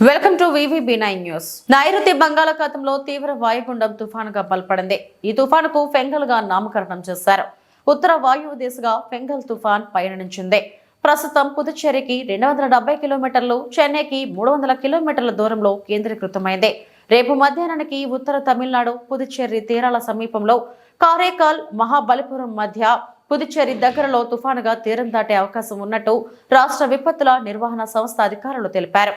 Welcome to VVB nine news. నైరుతి బంగాళాఖాతంలో తీవ్ర వాయుగుండం తుఫానుగా బలపడింది. ఈ తుఫానుకు ఫెంగల్గా నామకరణం చేశారు. ఉత్తర వాయువు దిశగా ఫెంగల్ తుఫాన్ పయనించింది. ప్రస్తుతం పుదుచ్చేరికి రెండు వందల డెబ్బై కిలోమీటర్లు చెన్నైకి మూడు వందల కిలోమీటర్ల దూరంలో కేంద్రీకృతమైంది. రేపు మధ్యాహ్నానికి ఉత్తర తమిళనాడు పుదుచ్చేరి తీరాల సమీపంలో కారేకాల్ మహాబలిపురం మధ్య పుదుచ్చేరి దగ్గరలో తుఫానుగా తీరం దాటే అవకాశం ఉన్నట్టు రాష్ట్ర విపత్తుల నిర్వహణ సంస్థ అధికారులు తెలిపారు.